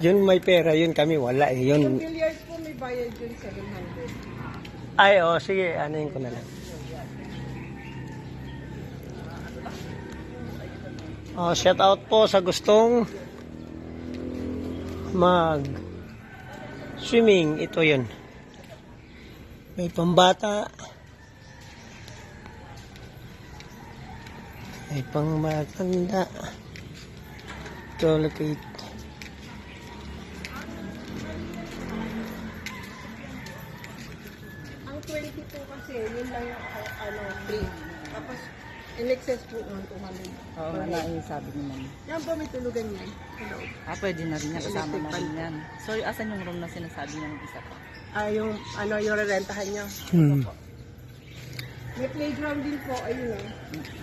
Yun may pera, yun kami wala eh. Yung Yun, billiards po may bayad yun 700. ay oh, sige, anuin ko na lang. Oh, shout out po sa gustong mag swimming. Ito yun. May pambata. May pang matanda. Ito, locate. Ang 20 po kasi, yun lang yung uh, ano, free. Tapos, in excess po ng 200. Oo, nga lang sabi ni ma'am. Yan po may tulugan yan. Hello. Ah, pwede na rin yan. Kasama na rin yan. So, asan yung room na sinasabi niya ng isa pa? Ah, yung, ano, yung rerentahan nyo. Hmm. May playground din po, ayun eh.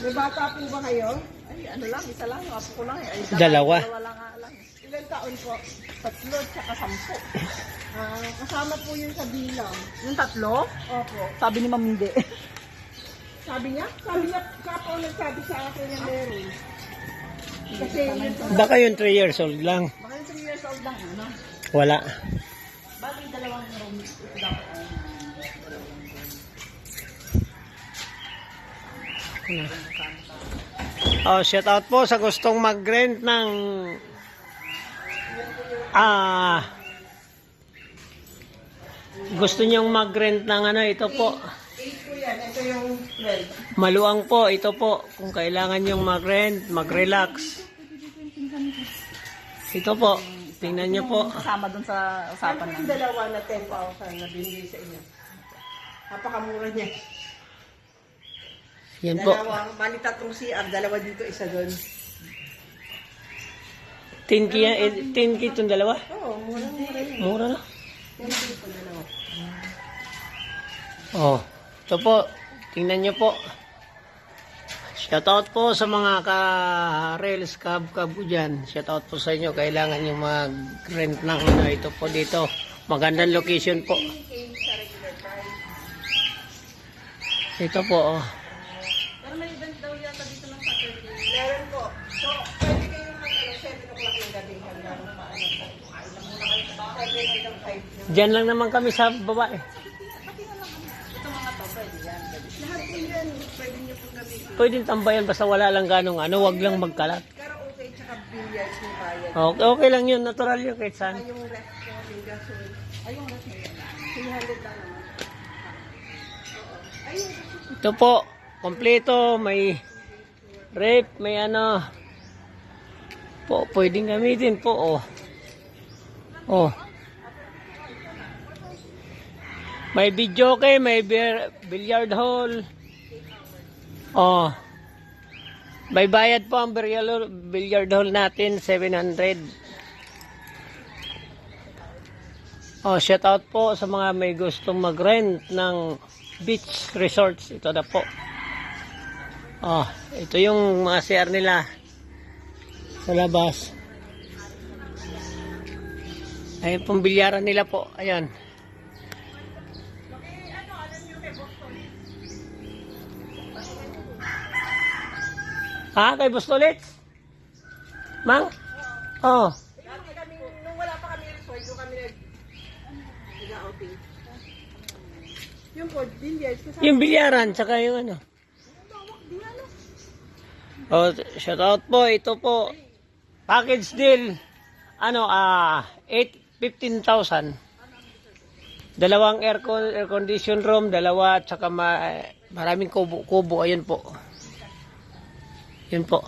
May bata po ba kayo? Ay, ano lang, isa lang. Yung apo ko lang eh. Ay, Dalawa. Dalawa lang nga lang. Ilan taon po? Tatlo, tsaka sampo. Ah, kasama po yun sa bilang. Yung tatlo? Opo. Sabi ni ma'am hindi. Sabi niya? Sabi niya, kapo nagsabi sa akin na meron. Kasi yun Baka yun 3 years old lang. Baka yung 3 years old lang, ano? Wala. Bagay dalawang room. Ito dapat ay Oh, shout out po sa gustong mag-rent ng ah gusto niyong mag-rent ng ano ito po 8 po yan. Ito yung 12. maluang po ito po kung kailangan niyong mag-rent mag-relax ito po tingnan niyo po kasama dun sa usapan Yung namin. dalawa na 10,000 na binigay sa inyo. Napakamura niya. Yan po Dalawang, bali tatlong CR, dalawa dito, isa doon. 10k yan eh, 10k itong dalawa Oo, mura-mura yun. mura na 10 po dalawa. Oh, ito po. Tingnan niyo po. Shoutout po sa mga ka-rails cab-cab ko dyan. Shoutout po sa inyo. Kailangan nyo mag-rent ng ano. Ito po dito. Magandang location po. Ito po, oh. Pero may event daw yata dito ng Saturday. Meron po. So, pwede kayong mag ano, 7 o'clock yung gabi hanggang ano po. Kailan muna kayo sa bahay, hanggang 5 Diyan lang naman kami sa baba eh. Lahat po yan, pwede niyo pong gamitin. Pwede tambayan basta wala lang ganong ano. Wag lang magkalat. Okay, okay lang yun. Natural yun kahit saan. Yung ko, yung gasol. Ay, ref ko. 300 lang naman. Ito po, kompleto, may rep, may ano. Po, pwedeng gamitin po, oh. Oh. May video kay, may bil- billiard hall. Oh. May bayad po ang billiard, hall natin, 700. Oh, shout out po sa mga may gustong mag-rent ng beach resorts. Ito na po. Oh, ito yung mga CR nila sa labas. Ayun pong bilyaran nila po. Ayan. Ha? Kay Bustolit? Mang? Oh. Dati kami, nung wala pa kami resort, doon kami nag nag-outing. Yung po, billiards, kasama Yung bilyaran, tsaka yung ano. Oh, shout out po. Ito po. Package deal. Ano, ah, 8, 15,000. Dalawang air, con- air condition room, dalawa, tsaka ma, maraming kubo, kubo. Ayun po. Yun po.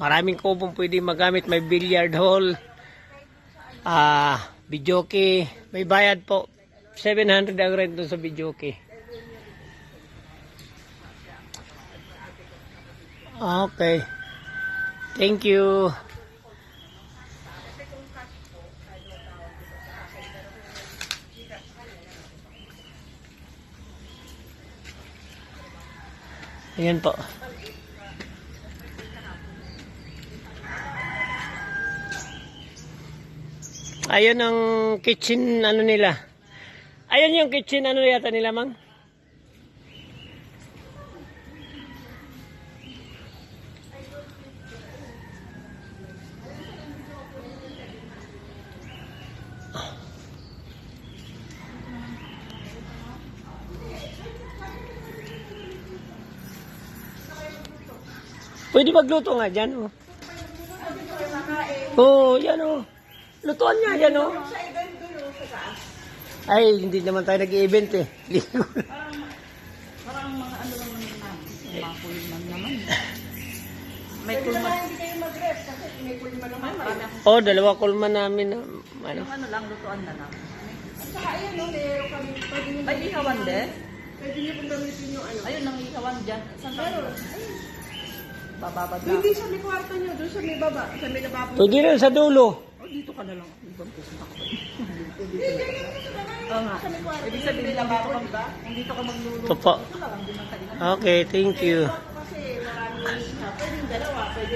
Maraming kubong pwede magamit. May billiard hall. Ah, videoke. May bayad po. 700 ang rent doon sa videoke. Okay. Thank you. Ayan po. Ayun ang kitchen ano nila. Ayun yung kitchen ano yata nila, Mang. Pwede magluto nga dyan, oh. Oo, oh, yan, oh. Lutuan nga yan, doon, oh. Ay, hindi naman tayo nag-event, eh. Ligo. Parang mga ano lang naman namin. Mga kulman naman. May naman kulman. hindi kayo mag-rest kasi may kulma naman. Akong oh, dalawa kulman namin. ah, Ano. yung ano lang, lutuan na lang. At saka ayun, no, meron kami, pwede nyo, May ihawan din? pwede nyo pong gamitin yung ano. Ayun, nang ihawan dyan. Saan? Meron. Ayun. Bababad na. Hindi sa may kwarto nyo, doon sa may baba, sa may lababo. Pwede rin sa dulo. Dito ka na lang. Ibang puso na ako. Oo nga. Ibig sabihin, dito ka, kung dito ka magluluto. Ito po. Ito lang, hindi man kailangan. Okay, thank you. Kasi marami, pwede yung dalawa, pwede